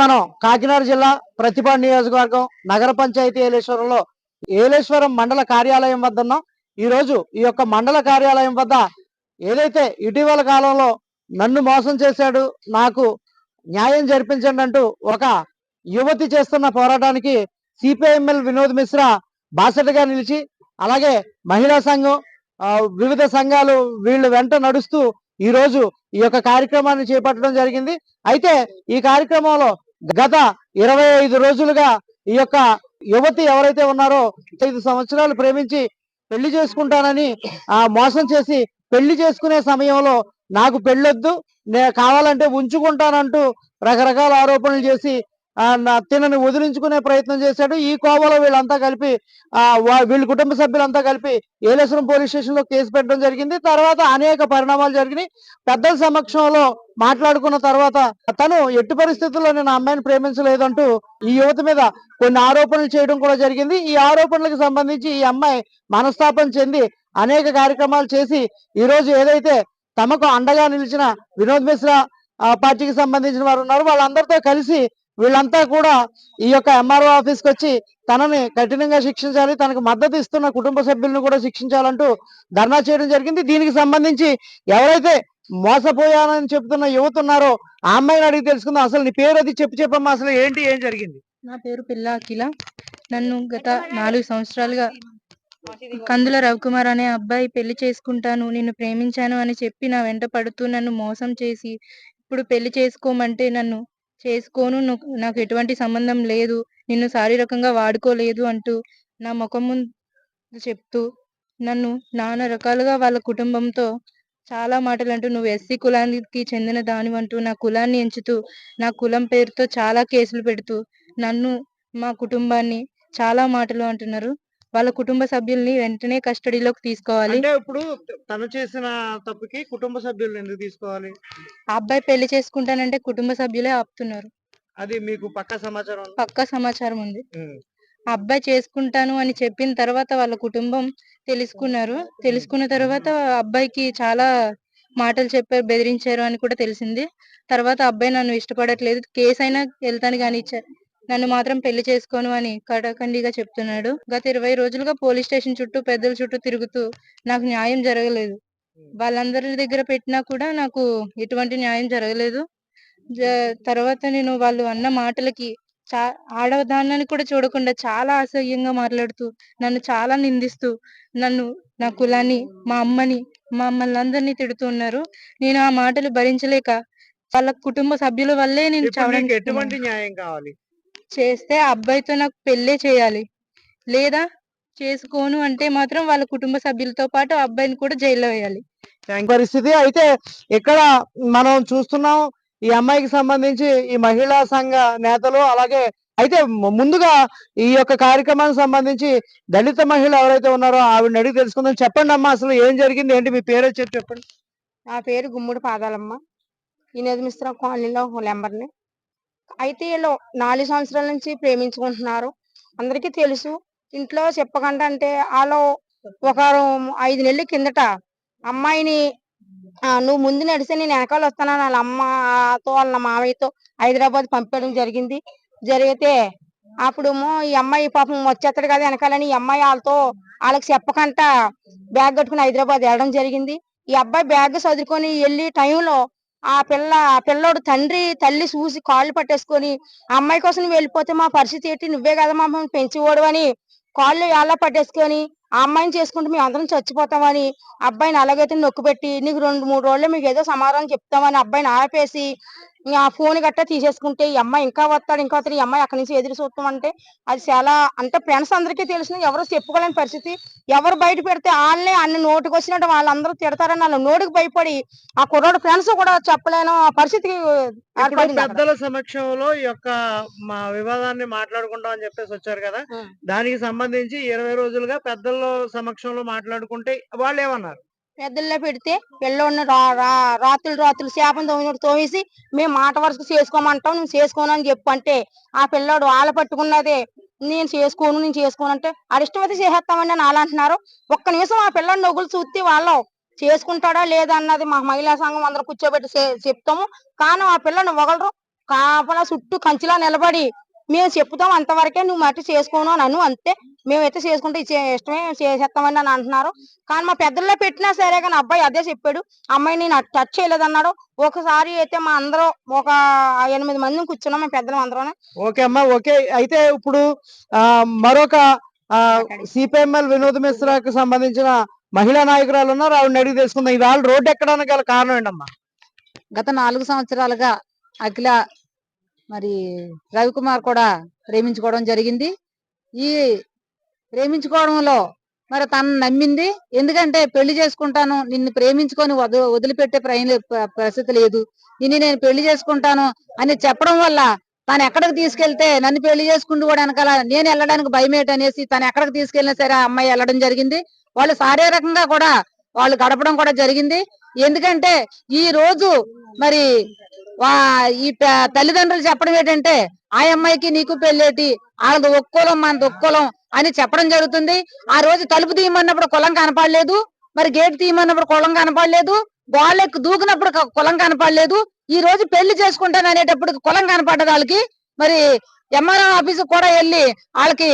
మనం కాకినాడ జిల్లా ప్రతిపాడు నియోజకవర్గం నగర పంచాయతీ ఏలేశ్వరంలో ఏలేశ్వరం మండల కార్యాలయం వద్ద ఉన్నాం. ఈ రోజు ఈ యొక్క మండల కార్యాలయం వద్ద ఏదైతే ఇటీవల కాలంలో నన్ను మోసం చేశాడు నాకు న్యాయం జరిపించండి అంటూ ఒక యువతి చేస్తున్న పోరాటానికి సిపిఐఎంఎల్ వినోద్ మిశ్రా బాసటగా నిలిచి అలాగే మహిళా సంఘం వివిధ సంఘాలు వీళ్ళు వెంట నడుస్తూ ఈ రోజు ఈ యొక్క కార్యక్రమాన్ని చేపట్టడం జరిగింది. అయితే ఈ కార్యక్రమంలో గత ఇరవై ఐదు రోజులుగా ఈ యొక్క యువతి ఎవరైతే ఉన్నారో ఐదు సంవత్సరాలు ప్రేమించి పెళ్ళి చేసుకుంటానని ఆ మోసం చేసి పెళ్ళి చేసుకునే సమయంలో నాకు పెళ్ళొద్దు నేను కావాలంటే ఉంచుకుంటానంటూ రకరకాల ఆరోపణలు చేసి తినని వదిలించుకునే ప్రయత్నం చేశాడు. ఈ కోవలో వీళ్ళంతా కలిపి వీళ్ళ కుటుంబ సభ్యులంతా కలిపి ఏలేశ్వరం పోలీస్ స్టేషన్లో కేసు పెట్టడం జరిగింది. తర్వాత అనేక పరిణామాలు జరిగినాయి. పెద్దల సమక్షంలో మాట్లాడుకున్న తర్వాత తను ఎట్టి పరిస్థితుల్లో నేను అమ్మాయిని ప్రేమించలేదంటూ ఈ యువత మీద కొన్ని ఆరోపణలు చేయడం కూడా జరిగింది. ఈ ఆరోపణలకు సంబంధించి ఈ అమ్మాయి మనస్తాపం చెంది అనేక కార్యక్రమాలు చేసి ఈ రోజు ఏదైతే తమకు అండగా నిలిచిన వినోద్ మిశ్రా ఆ, పార్టీకి సంబంధించిన వారు ఉన్నారు వాళ్ళందరితో కలిసి వీళ్ళంతా కూడా ఈ యొక్క ఎంఆర్ఓ ఆఫీస్కి వచ్చి తనని కఠినంగా శిక్షించాలి తనకు మద్దతు ఇస్తున్న కుటుంబ సభ్యులను కూడా శిక్షించాలంటూ ధర్నా చేయడం జరిగింది. దీనికి సంబంధించి ఎవరైతే మోసపోయానని చెప్తున్న యువత ఉన్నారో ఆ అమ్మాయిని అడిగి తెలుసుకుందాం. అసలు నీ పేరు అది చెప్పు చెప్పమ్మా. అసలు ఏంటి ఏం జరిగింది? నా పేరు పిల్ల అఖిల. నన్ను గత నాలుగు సంవత్సరాలుగా కందుల రవికుమార్ అనే అబ్బాయి పెళ్ళి చేసుకుంటాను నిన్ను ప్రేమించాను అని చెప్పి నా వెంట పడుతూ నన్ను మోసం చేసి ఇప్పుడు పెళ్ళి చేసుకోమంటే నన్ను చేసుకోను. నాకు ఎటువంటి సంబంధం లేదు. నిన్ను శారీరకంగా వాడుకోలేదు అంటూ నా ముఖం ముందు చెప్తూ నన్ను నానా రకాలుగా వాళ్ళ కుటుంబంతో చాలా మాటలు అంటూ నువ్వు ఎస్సీ కులానికి చెందిన దాని అంటూ నా కులాన్ని ఎంచుతూ నా కులం పేరుతో చాలా కేసులు పెడుతూ నన్ను మా కుటుంబాన్ని చాలా మాటలు అంటున్నారు. వాళ్ళ కుటుంబ సభ్యుల్ని వెంటనే కస్టడీలోకి తీసుకోవాలి. అంటే ఇప్పుడు తను చేసిన తప్పుకి కుటుంబ సభ్యులను ఎందుకు తీసుకోవాలి? ఆ అబ్బాయి పెళ్ళి చేసుకుంటానంటే కుటుంబ సభ్యులే ఆపుతున్నారు. అది మీకు పక్క సమాచారం ఉందా? పక్కా సమాచారం ఉంది. ఉమ్. ఆ అబ్బాయి చేసుకుంటాను అని చెప్పిన తర్వాత వాళ్ళ కుటుంబం తెలుసుకున్నారు. తెలుసుకున్న తర్వాత ఆ అబ్బాయికి చాలా మాటలు చెప్పారు బెదిరించారు అని కూడా తెలిసింది. తర్వాత ఆ అబ్బాయి నన్ను ఇష్టపడట్లేదు. కేసు అయినా వెళ్తాను కానీ ఇచ్చా నన్ను మాత్రం పెళ్ళి చేసుకోను అని కడకండిగా చెప్తున్నాడు. గత ఇరవై రోజులుగా పోలీస్ స్టేషన్ చుట్టూ పెద్దల చుట్టూ తిరుగుతూ నాకు న్యాయం జరగలేదు. వాళ్ళందరి దగ్గర పెట్టినా కూడా నాకు ఎటువంటి న్యాయం జరగలేదు. తర్వాత నేను వాళ్ళు అన్న మాటలకి చా ఆడదాన్నని కూడా చూడకుండా చాలా అసహ్యంగా మాట్లాడుతూ నన్ను చాలా నిందిస్తూ నన్ను నా కులాన్ని మా అమ్మని మా మమ్మల్ని అందరినీ తిడుతున్నారు నేను ఆ మాటలు భరించలేక వాళ్ళ కుటుంబ సభ్యుల వల్లే నేను ఎటువంటి. న్యాయం కావాలి? చేస్తే ఆ అబ్బాయితో నాకు పెళ్ళే చేయాలి. లేదా చేసుకోను అంటే మాత్రం వాళ్ళ కుటుంబ సభ్యులతో పాటు ఆ అబ్బాయిని కూడా జైల్లో వేయాలి. పరిస్థితి? అయితే ఇక్కడ మనం చూస్తున్నాం ఈ అమ్మాయికి సంబంధించి ఈ మహిళా సంఘ నేతలు అలాగే అయితే ముందుగా ఈ యొక్క కార్యక్రమానికి సంబంధించి దళిత మహిళ ఎవరైతే ఉన్నారో ఆవిడని అడిగి తెలుసుకుందాం. చెప్పండి అమ్మా అసలు ఏం జరిగింది? ఏంటి మీ పేరు వచ్చి చెప్పండి. నా పేరు గుమ్ముడి పాదాలమ్మ. వినోద్ మిశ్రా కాలనీలో నెంబర్ని. అయితే వీళ్ళు నాలుగు సంవత్సరాల నుంచి ప్రేమించుకుంటున్నారు. అందరికీ తెలుసు. ఇంట్లో చెప్పకుండా అంటే వాళ్ళు ఒక ఐదు నెలల కిందట అమ్మాయిని ఆ, నువ్వు ముందు నడిస్తే నేను వెనకాల వస్తానని వాళ్ళ అమ్మతో వాళ్ళ మామయ్యతో హైదరాబాద్ పంపించడం జరిగింది. జరిగితే అప్పుడేమో ఈ అమ్మాయి పాపం వచ్చేస్తాడు కదా వెనకాలని ఈ అమ్మాయి వాళ్ళతో వాళ్ళకి చెప్పకుండా బ్యాగ్ కట్టుకుని హైదరాబాద్ వెళ్ళడం జరిగింది. ఈ అబ్బాయి బ్యాగ్ చదువుకొని వెళ్ళి టైంలో ఆ పిల్ల ఆ పిల్లోడు తండ్రి తల్లి చూసి కాళ్ళు పట్టేసుకొని అమ్మాయి కోసం వెళ్ళిపోతే మా పరిస్థితి ఏంటి? నువ్వే కదా మమ్మల్ని పెంచిపోడు అని కాళ్ళు ఎలా పట్టేసుకొని ఆ అమ్మాయిని చేసుకుంటే మేము అందరం చచ్చిపోతామని అబ్బాయిని అలాగైతే నొక్కు పెట్టి నీకు రెండు మూడు రోజులు మీకు ఏదో సమాధానం చెప్తామని అబ్బాయిని ఆపేసి ఆ ఫోన్ గట్టా తీసేసుకుంటే ఈ అమ్మాయి ఇంకా వస్తాడు ఇంకా వస్తాడు ఈ అమ్మాయి అక్కడి నుంచి ఎదురు చూస్తామంటే అది చాలా అంటే ఫ్రెండ్స్ అందరికీ తెలిసిన ఎవరు చెప్పుకోలేని పరిస్థితి ఎవరు బయట పెడితే వాళ్ళే అన్ని నోటికి వచ్చినట్టు వాళ్ళందరూ తిడతారని వాళ్ళ నోటికి భయపడి ఆ కుర్రోడు ఫ్రెండ్స్ కూడా చెప్పలేను ఆ పరిస్థితికి. పెద్దల సమక్షంలో ఈ యొక్క మా వివాదాన్ని మాట్లాడుకుంటాం అని చెప్పేసి వచ్చారు కదా. దానికి సంబంధించి ఇరవై రోజులుగా పెద్దల సమక్షంలో మాట్లాడుకుంటే వాళ్ళు ఏమన్నారు పెద్దల్లో పెడితే పిల్లోడిని రా రా రాత్రులు రాత్రులు చేపను తోమినట్టు తోమేసి మేము మాట వరకు చేసుకోమంటాం నేను చేసుకోను అని చెప్పు అంటే ఆ పిల్లోడు వాళ్ళ పట్టుకున్నదే నేను చేసుకోను నేను చేసుకోను అంటే అది చేసేస్తామని అని వాళ్ళు అంటున్నారు. ఒక్క నిమిషం ఆ పిల్లోడి నొగులు చూస్తే వాళ్ళు చేసుకుంటాడా లేదా అన్నది మా మహిళా సంఘం అందరూ కూర్చోబెట్టి చెప్తాము. కానీ ఆ పిల్లని వగలరు కాపలా చుట్టూ కంచిలా నిలబడి మేము చెప్తాం అంతవరకే నువ్వు మట్టి చేసుకోను నన్ను అంతే. మేమైతే చేసుకుంటే ఇష్టమే చేసేస్తామని అని అంటున్నారు. కానీ మా పెద్దల్లో పెట్టినా సరే కానీ అబ్బాయి అదే చెప్పాడు. అమ్మాయి నేను టచ్ చేయలేదన్నాడు. ఒకసారి అయితే మా అందరం ఒక ఎనిమిది మంది కూర్చున్నాం మేము పెద్దలు అందరం ఓకే అమ్మా ఓకే. అయితే ఇప్పుడు ఆ మరొక సిపిఎంఎల్ వినోద్ మిశ్రాకి సంబంధించిన మహిళా నాయకురాలు ఉన్నారు. ఆవిడని అడిగి తెలుసుకుందాం. ఇవాళ రోడ్డు ఎక్కడానికి గల కారణం ఏంటమ్మా? గత నాలుగు సంవత్సరాలుగా అఖిల మరి రవికుమార్ కూడా ప్రేమించుకోవడం జరిగింది. ఈ ప్రేమించుకోవడంలో మరి తను నమ్మింది. ఎందుకంటే పెళ్ళి చేసుకుంటాను నిన్ను ప్రేమించుకొని వద వదిలిపెట్టే ప్రయ- పరిస్థితి లేదు. నిన్ను నేను పెళ్ళి చేసుకుంటాను అని చెప్పడం వల్ల తను ఎక్కడికి తీసుకెళ్తే నన్ను పెళ్ళి చేసుకుంటూ కూడా వెనకాల నేను వెళ్ళడానికి భయం అనేసి తను ఎక్కడికి తీసుకెళ్ళినా సరే ఆ అమ్మాయి వెళ్ళడం జరిగింది. వాళ్ళు శారీరకంగా కూడా వాళ్ళు గడపడం కూడా జరిగింది. ఎందుకంటే ఈ రోజు మరి ఈ తల్లిదండ్రులు చెప్పడం ఏంటంటే ఆ అమ్మాయికి నీకు పెళ్ళేటి? వాళ్ళది ఒక్కోలం మనది ఒక్కోలం అని చెప్పడం జరుగుతుంది. ఆ రోజు తలుపు తీయమన్నప్పుడు కులం కనపడలేదు. మరి గేట్ తీయమన్నప్పుడు కులం కనపడలేదు. గోళ్ళకి దూకినప్పుడు కులం కనపడలేదు. ఈ రోజు పెళ్ళి చేసుకుంటాను అనేటప్పుడు కులం కనపడ్డది వాళ్ళకి. మరి ఎంఆర్ఓ ఆఫీస్ కూడా వెళ్ళి వాళ్ళకి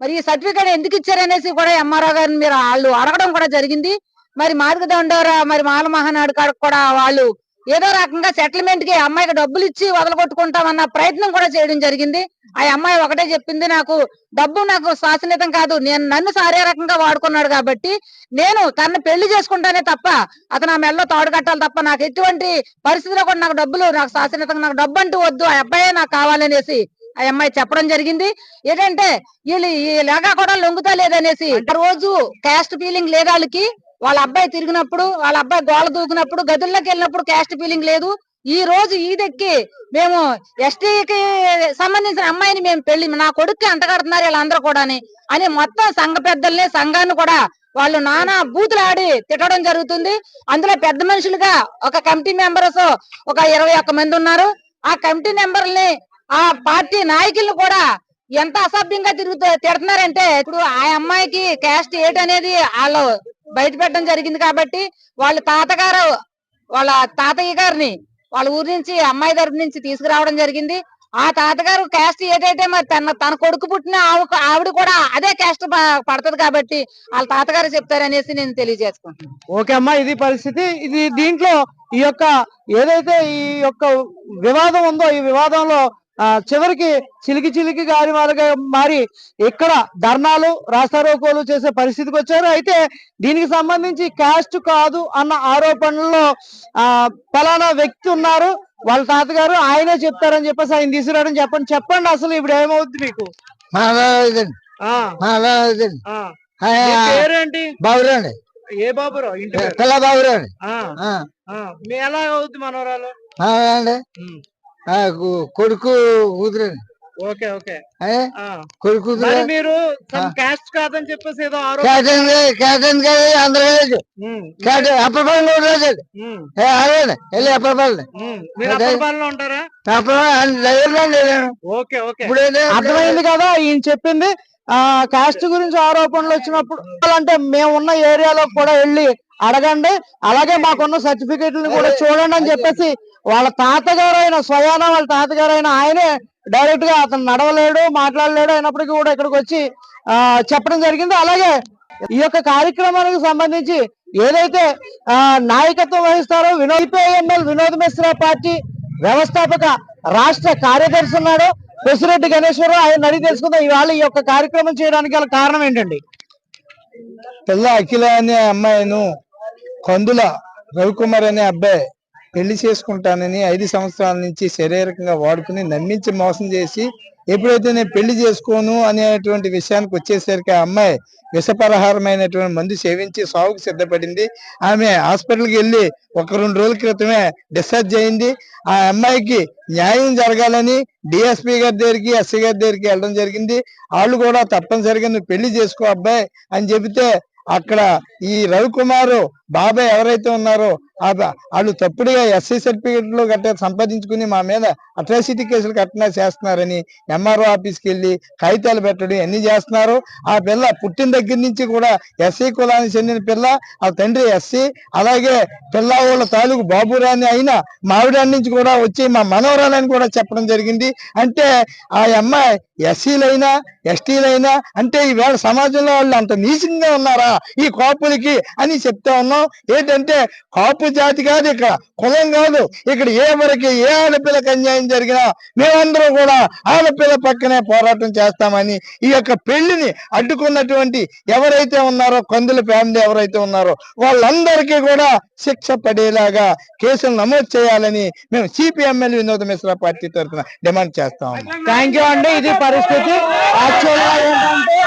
మరి ఈ సర్టిఫికేట్ ఎందుకు ఇచ్చారనేసి కూడా ఎంఆర్ఓ గారిని మీరు వాళ్ళు అడగడం కూడా జరిగింది. మరి మార్గ దండోరా మరి మాల మహానాడు కాడ కూడా వాళ్ళు ఏదో రకంగా సెటిల్మెంట్కి అమ్మాయికి డబ్బులు ఇచ్చి వదలగొట్టుకుంటామన్న ప్రయత్నం కూడా చేయడం జరిగింది. ఆ అమ్మాయి ఒకటే చెప్పింది నాకు డబ్బు నాకు శాశ్వతం కాదు. నేను నన్ను శారీరకంగా వాడుకున్నాడు కాబట్టి నేను తనని పెళ్ళి చేసుకుంటానే తప్ప అతను ఆ మెల్లో తాడు కట్టాలి తప్ప నాకు ఎటువంటి పరిస్థితిలో కూడా నాకు డబ్బులు నాకు శాశ్వతంగా నాకు డబ్బు అంటూ వద్దు. ఆ అబ్బాయే నాకు కావాలనేసి ఆ అమ్మాయి చెప్పడం జరిగింది. ఏంటంటే వీళ్ళు ఈ లేగా కూడా లొంగుతా లేదనేసి రోజు క్యాస్ట్ ఫీలింగ్ లేదు వాళ్ళకి వాళ్ళ అబ్బాయి తిరిగినప్పుడు వాళ్ళ అబ్బాయి గోళ దూకినప్పుడు గదుల్లోకి వెళ్ళినప్పుడు క్యాస్ట్ ఫీలింగ్ లేదు. ఈ రోజు ఈదెక్కి మేము ఎస్టీకి సంబంధించిన అమ్మాయిని మేము పెళ్ళి నా కొడుక్కి అంటగడుతున్నారు వీళ్ళందరూ కూడా అని మొత్తం సంఘ పెద్దల్ని సంఘాన్ని కూడా వాళ్ళు నానా బూతులు ఆడి తిట్టడం జరుగుతుంది. అందులో పెద్ద మనుషులుగా ఒక కమిటీ మెంబర్స్ ఒక ఇరవై ఒక్క మంది ఉన్నారు. ఆ కమిటీ మెంబర్ని ఆ పార్టీ నాయకులను కూడా ఎంత అసభ్యంగా తిరుగుతూ తిడుతున్నారంటే ఇప్పుడు ఆ అమ్మాయికి క్యాస్ట్ ఏటనేది వాళ్ళు బయట పెట్టడం జరిగింది కాబట్టి వాళ్ళ తాతగారు వాళ్ళ తాతయ్య గారిని వాళ్ళ ఊరి నుంచి అమ్మాయి తరపు నుంచి తీసుకురావడం జరిగింది. ఆ తాతగారు క్యాస్ట్ ఏదైతే మరి తన తన కొడుకు పుట్టిన ఆవిడ కూడా అదే క్యాస్ట్ పడుతుంది కాబట్టి వాళ్ళ తాతగారు చెప్తారనేసి నేను తెలియజేసుకుంటున్నాను. ఓకే అమ్మా ఇది పరిస్థితి. ఇది దీంట్లో ఈ యొక్క ఏదైతే ఈ యొక్క వివాదం ఉందో ఈ వివాదంలో చివరికి చిలికి చిలికి గారి వాళ్ళగా మారి ఇక్కడ ధర్నాలు రాస్తారోకోలు చేసే పరిస్థితికి వచ్చారు. అయితే దీనికి సంబంధించి క్యాస్ట్ కాదు అన్న ఆరోపణల్లో ఆ ఫలానా వ్యక్తి ఉన్నారు. వాళ్ళ తాతగారు ఆయనే చెప్తారని చెప్పేసి ఆయన తీసుకురావడం చెప్పండి. చెప్పండి అసలు ఇప్పుడు ఏమవుద్ది మీకు? పేరేంటి? బాబురండి ఏ బాబురావు? ఇంటి ఎలా అవుద్ది మనవరాలు? అండి ఉమ్. కొడుకు ఓకే ఓకే. కొడుకు కూతురు? మరి. క్యాస్ట్ కాదని చెప్పేసి ఏదో క్యాటన్ క్యాటన్ అందరూ క్యాటన్ వెళ్ళి ఉంటారా? Okay okay. ఇప్పుడు? అర్థమైంది కదా ఈయన చెప్పింది ఆ కాస్ట్ గురించి ఆరోపణలు వచ్చినప్పుడు అంటే మేము ఉన్న ఏరియాలో కూడా వెళ్ళి అడగండి అలాగే మాకున్న సర్టిఫికెట్లను కూడా చూడండి అని చెప్పేసి వాళ్ళ తాతగారు అయిన స్వయాన వాళ్ళ తాతగారు అయిన ఆయనే డైరెక్ట్గా అతను నడవలేడు మాట్లాడలేడు అయినప్పటికీ కూడా ఇక్కడికి వచ్చి ఆ చెప్పడం జరిగింది. అలాగే ఈ యొక్క కార్యక్రమానికి సంబంధించి ఏదైతే ఆ నాయకత్వం వహిస్తారో వినోద్ పిఐఎంఎల్ వినోద్ మిశ్రా పార్టీ వ్యవస్థాపక రాష్ట్ర కార్యదర్శి ఉన్నాడు. పెసిరెడ్డి గణేశ్వరరావు ఆయన అడిగి తెలుసుకుందాం. ఇవాళ ఈ యొక్క కార్యక్రమం చేయడానికి గల కారణం ఏంటండి? పిల్ల అఖిల అనే అమ్మాయిను కందుల రవికుమార్ అనే అబ్బాయి పెళ్ళి చేసుకుంటానని ఐదు సంవత్సరాల నుంచి శారీరకంగా వాడుకుని నమ్మించి మోసం చేసి ఎప్పుడైతే నేను పెళ్ళి చేసుకోను అనేటువంటి విషయానికి వచ్చేసరికి ఆ అమ్మాయి విషపరహారమైనటువంటి మందు సేవించి సాగుకు సిద్ధపడింది. ఆమె హాస్పిటల్కి వెళ్ళి ఒక రెండు రోజుల క్రితమే డిశ్చార్జ్ అయింది. ఆ అమ్మాయికి న్యాయం జరగాలని డిఎస్పీ గారి దగ్గరికి ఎస్సీ గారి దగ్గరికి వెళ్ళడం జరిగింది. వాళ్ళు కూడా తప్పనిసరిగా నువ్వు పెళ్ళి చేసుకో అబ్బాయి అని చెబితే అక్కడ ఈ రవికుమారు బాబాయ్ ఎవరైతే ఉన్నారో వాళ్ళు తప్పుడుగా ఎస్సీ సర్టిఫికెట్లు గట్రా సంపాదించుకుని మా మీద అట్రాసిటీ కేసులు కట్టినా చేస్తున్నారని ఎంఆర్ఓ ఆఫీస్కి వెళ్ళి కాగితాలు పెట్టడం అన్ని చేస్తున్నారు ఆ పిల్ల పుట్టిన దగ్గర నుంచి కూడా ఎస్సీ కులానికి చెందిన పిల్ల ఆ తండ్రి ఎస్సీ అలాగే పిల్ల వాళ్ళ తాలూకు బాబురాని అయినా మావిడాడి నుంచి కూడా వచ్చి మా మనవరాలని కూడా చెప్పడం జరిగింది. అంటే ఆ అమ్మాయి ఎస్సీలైనా ఎస్టీలైనా అంటే ఈవేళ సమాజంలో వాళ్ళు అంత నీచంగా ఉన్నారా ఈ కోపులకి అని చెప్తా ఉన్నాం. ఏంటంటే కాపు జాతి కాదు ఇక్కడ కులం కాదు. ఇక్కడ ఏ వరకు ఏ ఆడపిల్లకి అన్యాయం జరిగినా మేమందరం కూడా ఆడపిల్ల పక్కనే పోరాటం చేస్తామని ఈ యొక్క పెళ్ళిని అడ్డుకున్నటువంటి ఎవరైతే ఉన్నారో కందుల ఫ్యామిలీ ఎవరైతే ఉన్నారో వాళ్ళందరికీ కూడా శిక్ష పడేలాగా కేసులు నమోదు చేయాలని మేము సిపిఎంఎల్ వినోద మిశ్రా పార్టీ తరఫున డిమాండ్ చేస్తాం. థ్యాంక్ యూ అండి. ఇది పరిస్థితి. యాక్చువల్గా ఏంటంటే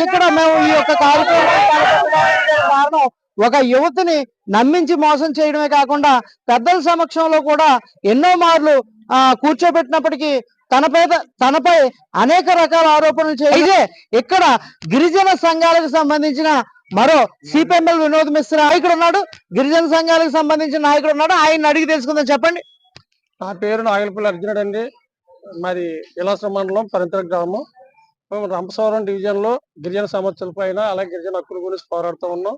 ఇక్కడ మేము ఈ యొక్క కార్యక్రమం కారణం ఒక యువతిని నమ్మించి మోసం చేయడమే కాకుండా పెద్దల సమక్షంలో కూడా ఎన్నో మార్లు ఆ కూర్చోబెట్టినప్పటికీ తనపై తనపై అనేక రకాల ఆరోపణలు చేయితే ఇక్కడ గిరిజన సంఘాలకు సంబంధించిన మరో సిపిఎంఎల్ వినోద్ మిశ్రా నాయకుడు ఉన్నాడు. గిరిజన సంఘాలకు సంబంధించిన నాయకుడు ఉన్నాడు. ఆయన అడిగి తెలుసుకుందాం. చెప్పండి. నా పేరు నాగలపల్లి అర్జునుడు అండి. మాది ఇలాస మండలం పరితర గ్రామం. మేము రంపసవరం డివిజన్లో గిరిజన సమస్యల పైన అలాగే గిరిజన హక్కుల గురించి పోరాడుతూ ఉన్నాం.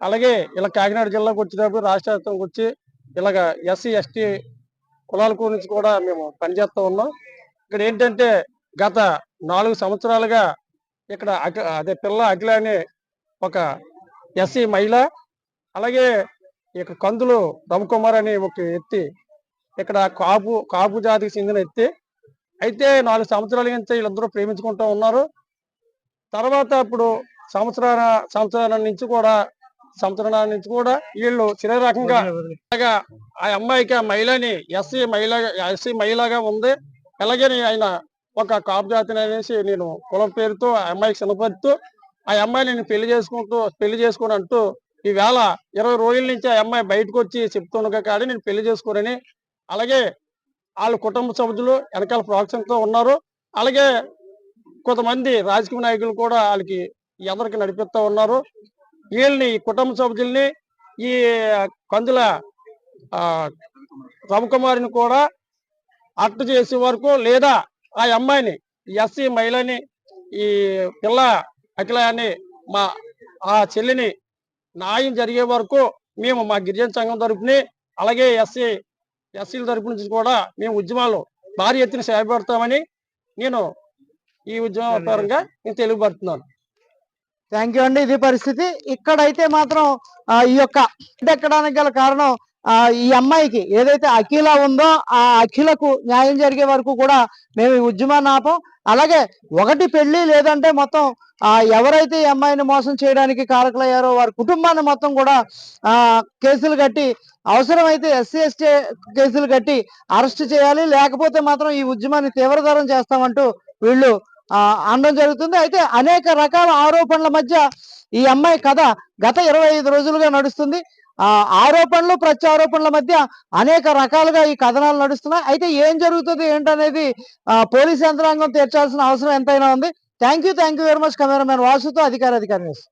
అలాగే ఇలా కాకినాడ జిల్లాకు వచ్చేటప్పుడు రాష్ట్ర వ్యాప్తంగా వచ్చి ఇలాగ ఎస్సీ ఎస్టీ కులాల గురించి కూడా మేము పనిచేస్తూ ఉన్నాం. ఇక్కడ ఏంటంటే గత నాలుగు సంవత్సరాలుగా ఇక్కడ అదే పిల్ల అఖిల అనే ఒక ఎస్సీ మహిళ అలాగే ఇక్కడ కందులు రమకుమార్ అనే ఒక ఎత్తి ఇక్కడ కాపు కాపు జాతికి చెందిన ఎత్తి అయితే నాలుగు సంవత్సరాల నుంచి వీళ్ళందరూ ప్రేమించుకుంటూ ఉన్నారు. తర్వాత ఇప్పుడు సంవత్సరాల సంవత్సరాల నుంచి కూడా సంవత్సరాల నుంచి కూడా వీళ్ళు శరీరకంగా అలాగా ఆ అమ్మాయికి ఆ మహిళని ఎస్సీ మహిళ ఎస్సీ మహిళగా ఉంది. అలాగే ఆయన ఒక కాపు జాతిని అనేసి నేను కులం పేరుతో ఆ అమ్మాయికి చిన్నపడుతూ ఆ అమ్మాయిని నేను పెళ్ళి చేసుకుంటూ పెళ్ళి చేసుకుని అంటూ ఈవేళ ఇరవై రోజుల నుంచి ఆ అమ్మాయి బయటకు వచ్చి చెప్తుండగా కాడి నేను పెళ్ళి చేసుకోరని అలాగే వాళ్ళ కుటుంబ సభ్యులు వెనకాల ప్రోత్సాహంతో ఉన్నారు. అలాగే కొంతమంది రాజకీయ నాయకులు కూడా వాళ్ళకి ఎదరికి నడిపిస్తూ ఉన్నారు. వీళ్ళని ఈ కుటుంబ సభ్యుల్ని ఈ కందుల రవికుమారిని కూడా అట్టు చేసే వరకు లేదా ఆ అమ్మాయిని ఎస్సీ మహిళని ఈ పిల్ల అఖిల అని మా ఆ చెల్లిని న్యాయం జరిగే వరకు మేము మా గిరిజన సంఘం తరపుని అలాగే ఎస్సీ ఎస్సీల తరపు నుంచి కూడా మేము ఉద్యమాలు భారీ ఎత్తున సేపడతామని నేను ఈ ఉద్యమం పరంగా నేను తెలియపడుతున్నాను. థ్యాంక్ యూ అండి. ఇది పరిస్థితి. ఇక్కడైతే మాత్రం ఈ యొక్క ఎక్కడానికి గల కారణం ఈ అమ్మాయికి ఏదైతే అఖిల ఉందో ఆ అఖిలకు న్యాయం జరిగే వరకు కూడా మేము ఈ ఉద్యమాన్ని ఆపం. అలాగే ఒకటి పెళ్ళి లేదంటే మొత్తం ఆ ఎవరైతే ఈ అమ్మాయిని మోసం చేయడానికి కారకులయ్యారో వారి కుటుంబాన్ని మొత్తం కూడా ఆ కేసులు కట్టి అవసరమైతే ఎస్సీ ఎస్టీ కేసులు కట్టి అరెస్ట్ చేయాలి. లేకపోతే మాత్రం ఈ ఉద్యమాన్ని తీవ్రతరం చేస్తామంటూ వీళ్ళు అనడం జరుగుతుంది. అయితే అనేక రకాల ఆరోపణల మధ్య ఈ అమ్మాయి కథ గత ఇరవై ఐదు రోజులుగా నడుస్తుంది. ఆ ఆరోపణలు ప్రత్యారోపణల మధ్య అనేక రకాలుగా ఈ కథనాలు నడుస్తున్నాయి. అయితే ఏం జరుగుతుంది ఏంటనేది ఆ పోలీస్ యంత్రాంగం తీర్చాల్సిన అవసరం ఎంతైనా ఉంది. Thank you thank you very much cameraman వాసుతో అధికార అధికారి న్యూస్.